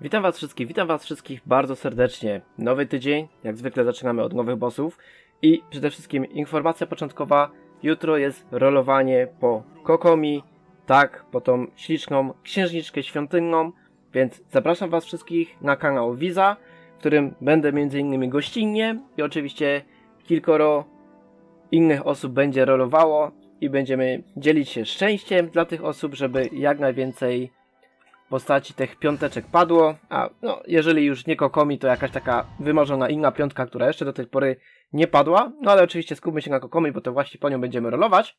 Witam was wszystkich, witam was wszystkich bardzo serdecznie. Nowy tydzień, jak zwykle zaczynamy od nowych bossów i przede wszystkim informacja początkowa. Jutro jest rolowanie po Kokomi, tak, po tą śliczną księżniczkę świątynną, więc zapraszam was wszystkich na kanał Wiza, w którym będę m.in. gościnnie i oczywiście kilkoro innych osób będzie rolowało i będziemy dzielić się szczęściem dla tych osób, żeby jak najwięcej postaci tych piąteczek padło, a no, jeżeli już nie Kokomi, to jakaś taka wymarzona inna piątka, która jeszcze do tej pory nie padła, no ale oczywiście skupmy się na Kokomi, bo to właśnie po nią będziemy rolować.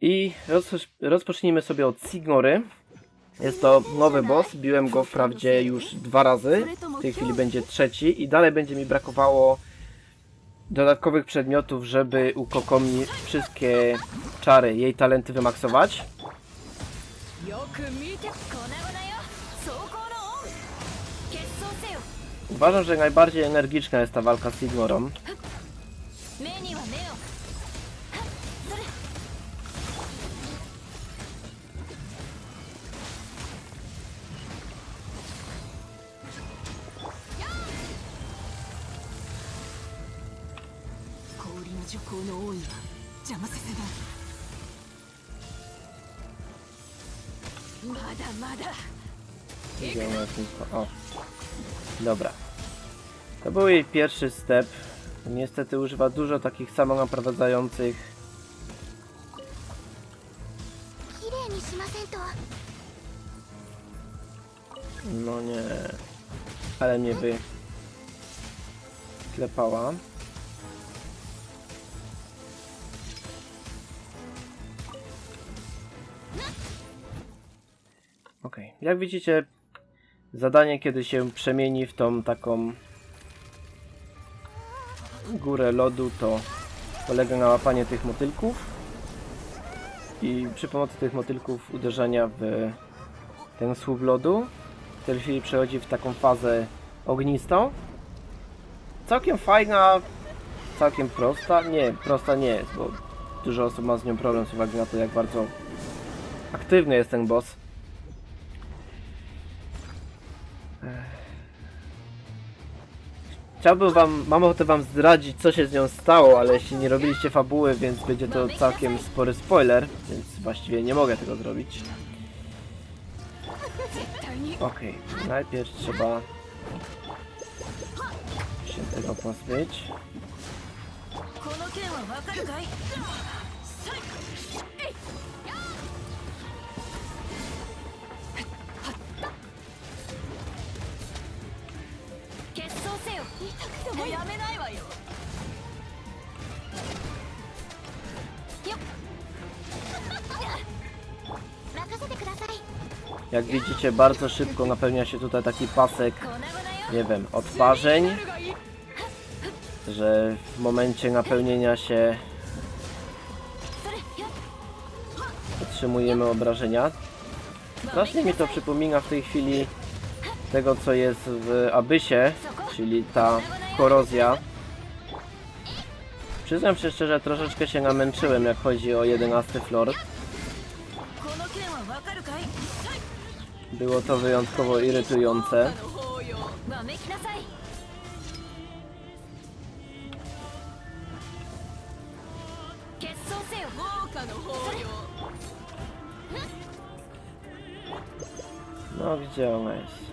I rozpoc- rozpocznijmy sobie od Signory. Jest to nowy boss, biłem go wprawdzie już dwa razy, w tej chwili będzie trzeci i dalej będzie mi brakowało dodatkowych przedmiotów, żeby u Kokomi wszystkie czary, jej talenty wymaksować. Uważam, że najbardziej energiczna jest ta walka z Signorą. Mada, mada. O. Dobra. To był jej pierwszy step. Niestety używa dużo takich samonaprowadzających No nie. Ale mnie by klepała. Jak widzicie, zadanie kiedy się przemieni w tą taką górę lodu, to polega na łapanie tych motylków i przy pomocy tych motylków uderzenia w ten słup lodu w tej chwili przechodzi w taką fazę ognistą. Całkiem fajna, całkiem prosta. Nie, prosta nie jest, bo dużo osób ma z nią problem z uwagi na to, jak bardzo aktywny jest ten boss. Chciałbym wam, mam ochotę wam zdradzić co się z nią stało, ale jeśli nie robiliście fabuły, więc będzie to całkiem spory spoiler, więc właściwie nie mogę tego zrobić. Okej, okay. najpierw trzeba się tego pozbyć. もやめないわよよっ任せてください Jak widzicie, bardzo szybko napełnia się tutaj taki pasek, 粉々よ nie wiem, odparzeń, że w momencie napełnienia się それよっ otrzymujemy obrażenia. Strasznie mi to przypomina w tej chwili tego, co jest w Abysie, czyli ta korozja. Przyznam się szczerze, troszeczkę się namęczyłem, jak chodzi o 11 floor. Było to wyjątkowo irytujące. No, gdzie ona jest?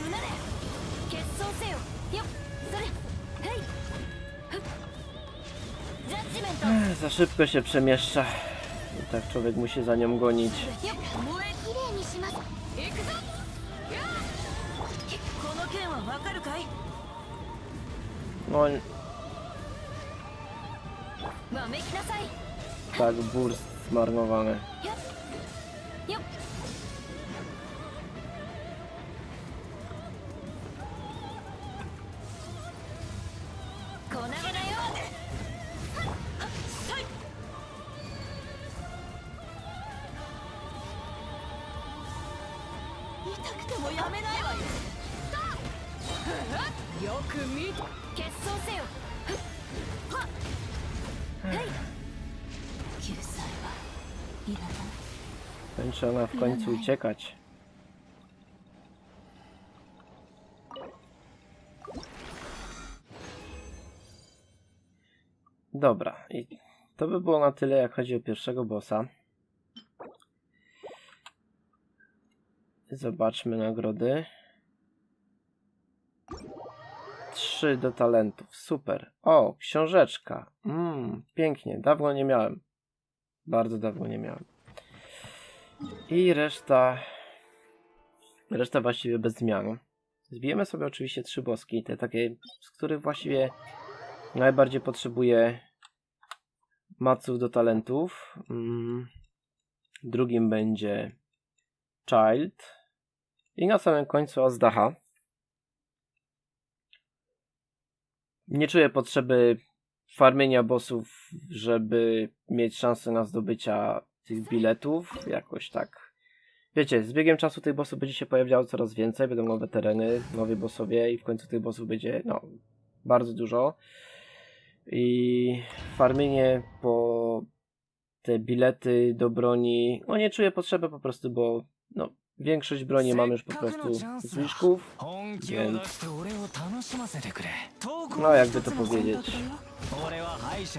うにうなれ決闘せよよっそれはいふっジャッジメント Ech, Za szybko się przemieszcza. I tak człowiek musi za nią gonić. よっ燃えきれいにします行くぞやあこの件はわかるかい No わめきなさい tak, burst zmarnowany. よっよっ 痛くてもやめないわよよく見て決闘せよはっはい救済はいらない Kończy ona w końcu uciekać. Dobra, i to by było na tyle, jak chodzi o pierwszego bossa. Zobaczmy nagrody. Trzy do talentów. Super. O, książeczka. Mmm, pięknie. Dawno nie miałem. Bardzo dawno nie miałem. I reszta. Reszta właściwie bez zmian. Zbijemy sobie oczywiście trzy boski, te takie, z których właściwie najbardziej potrzebuję maców do talentów. Mm. Drugim będzie Child. I na samym końcu Azdaha. Nie czuję potrzeby farmienia bossów, żeby mieć szansę na zdobycia tych biletów. Jakoś tak. Wiecie, z biegiem czasu tych bossów będzie się pojawiało coraz więcej, będą nowe tereny, nowi bossowie i w końcu tych bossów będzie, no, bardzo dużo. I farmienie po te bilety do broni, no nie czuję potrzeby po prostu, bo no, Większość broni mamy już po prostu z liszków, więc... No jakby to powiedzieć,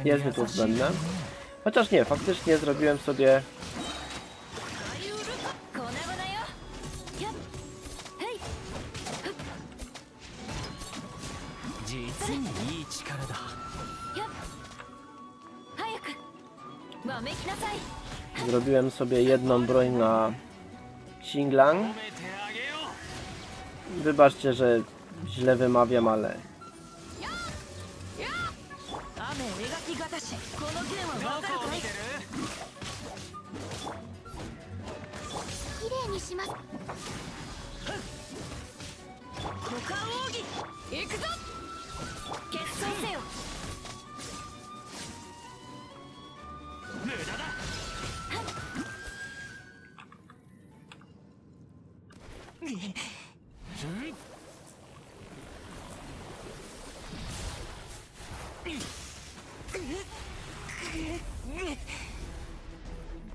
niezbyt niezbędne. Chociaż nie, faktycznie zrobiłem sobie... Zrobiłem sobie jedną broń na Xinglang. Wybaczcie, że źle wymawiam, ale...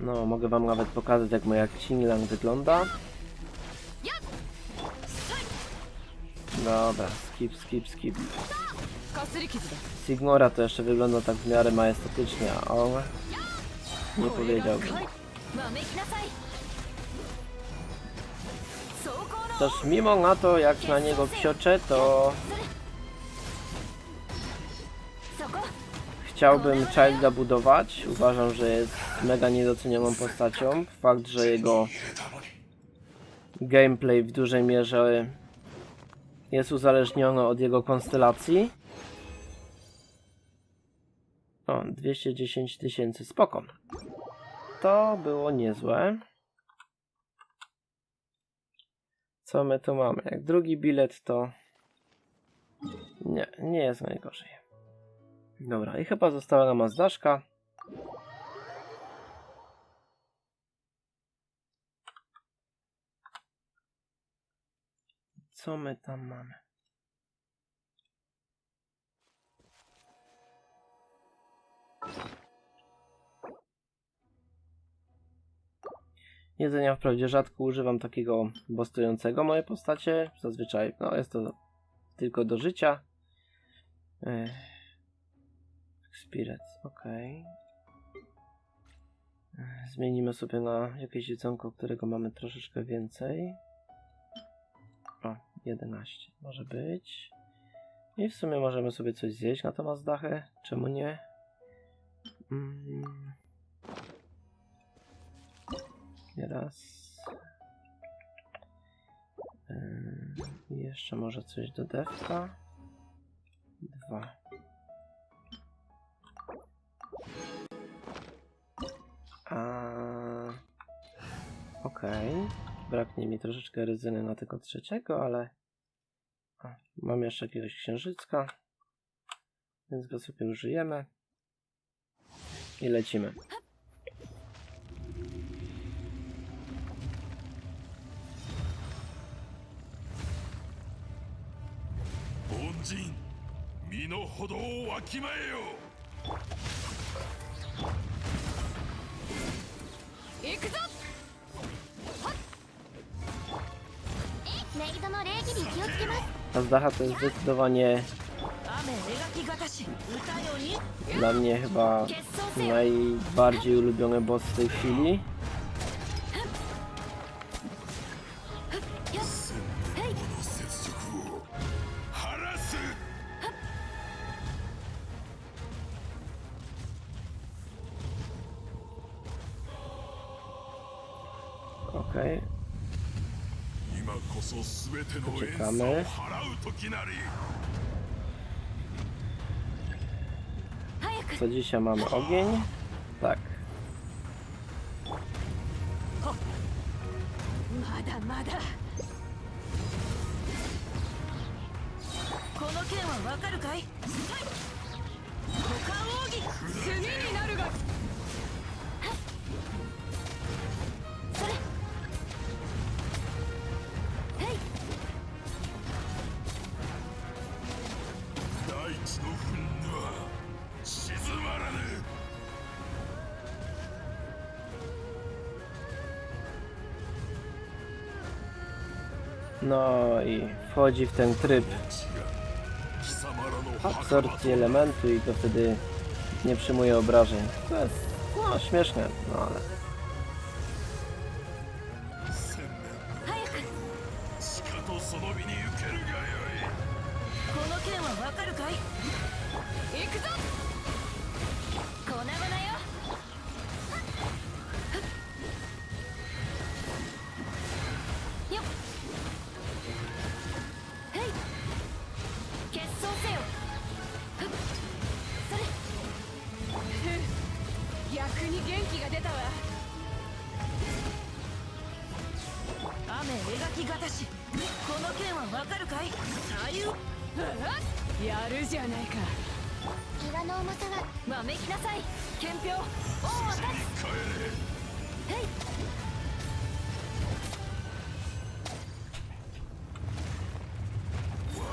No, mogę wam nawet pokazać jak moja Xinlang wygląda. Dobra, skip, skip, skip. Sigmora to jeszcze wygląda tak w miarę majestatycznie, a on nie powiedziałbym. Toż mimo na to jak na niego psioczę, to chciałbym Childa budować. Uważam, że jest mega niedocenioną postacią. Fakt, że jego gameplay w dużej mierze jest uzależniony od jego konstelacji. O, 210 tysięcy, spoko. To było niezłe. Co my tu mamy? Jak drugi bilet to... Nie, nie jest najgorzej. Dobra, i chyba została nam Mazdaszka. Co my tam mamy? Jedzenia wprawdzie rzadko używam takiego bostującego moje postacie. Zazwyczaj no, jest to tylko do życia. Ech. Spirits, okej. Ech, Zmienimy sobie na jakieś jedzonko, którego mamy troszeczkę więcej. O, 11 może być. I w sumie możemy sobie coś zjeść na tą Mazdachę. Czemu nie? Mm. I jeszcze może coś do dewka. Dwa. A... Okej. Braknie mi troszeczkę ryzyny na tego trzeciego, ale mam jeszcze jakiegoś księżycka, więc go sobie użyjemy i lecimy. Ikuzo! A z dacha to jest zdecydowanie dla mnie chyba najbardziej ulubiony boss w tej chwili. Okay. こそ全ての怨 Uciekamy. 嗟を払う時なり早く co dzisiaj mamy? Ogień? Tak. ま No i wchodzi w ten tryb absorpcji elementu i to wtedy nie przyjmuje obrażeń. To jest no, śmieszne, no ale... やるじゃないか。怪我の重さがわめきなさい。憲兵王は立帰れつ。へい。我は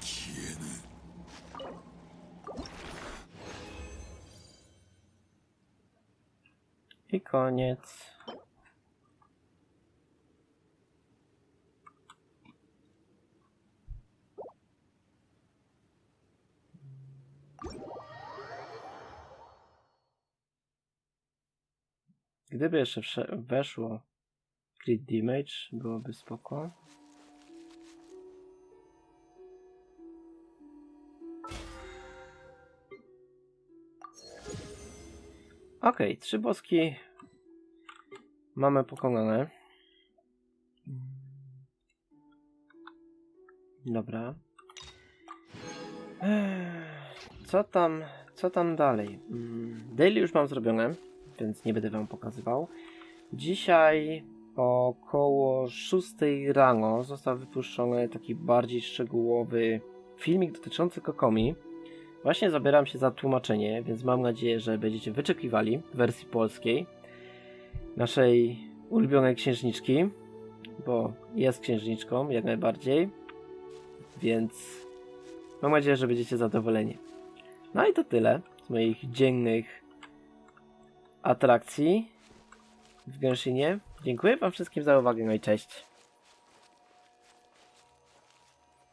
消えぬ。i koniec. Gdyby jeszcze weszło crit damage, byłoby spoko. Okej, trzy boski mamy pokonane. Dobra. Co tam, co tam dalej? Mm, Daily już mam zrobione, więc nie będę wam pokazywał. Dzisiaj około 6 rano został wypuszczony taki bardziej szczegółowy filmik dotyczący Kokomi. Właśnie zabieram się za tłumaczenie, więc mam nadzieję, że będziecie wyczekiwali wersji polskiej naszej ulubionej księżniczki, bo jest księżniczką jak najbardziej, więc mam nadzieję, że będziecie zadowoleni. No i to tyle z moich dziennych atrakcji w Genshinie. Dziękuję Wam wszystkim za uwagę, no i cześć.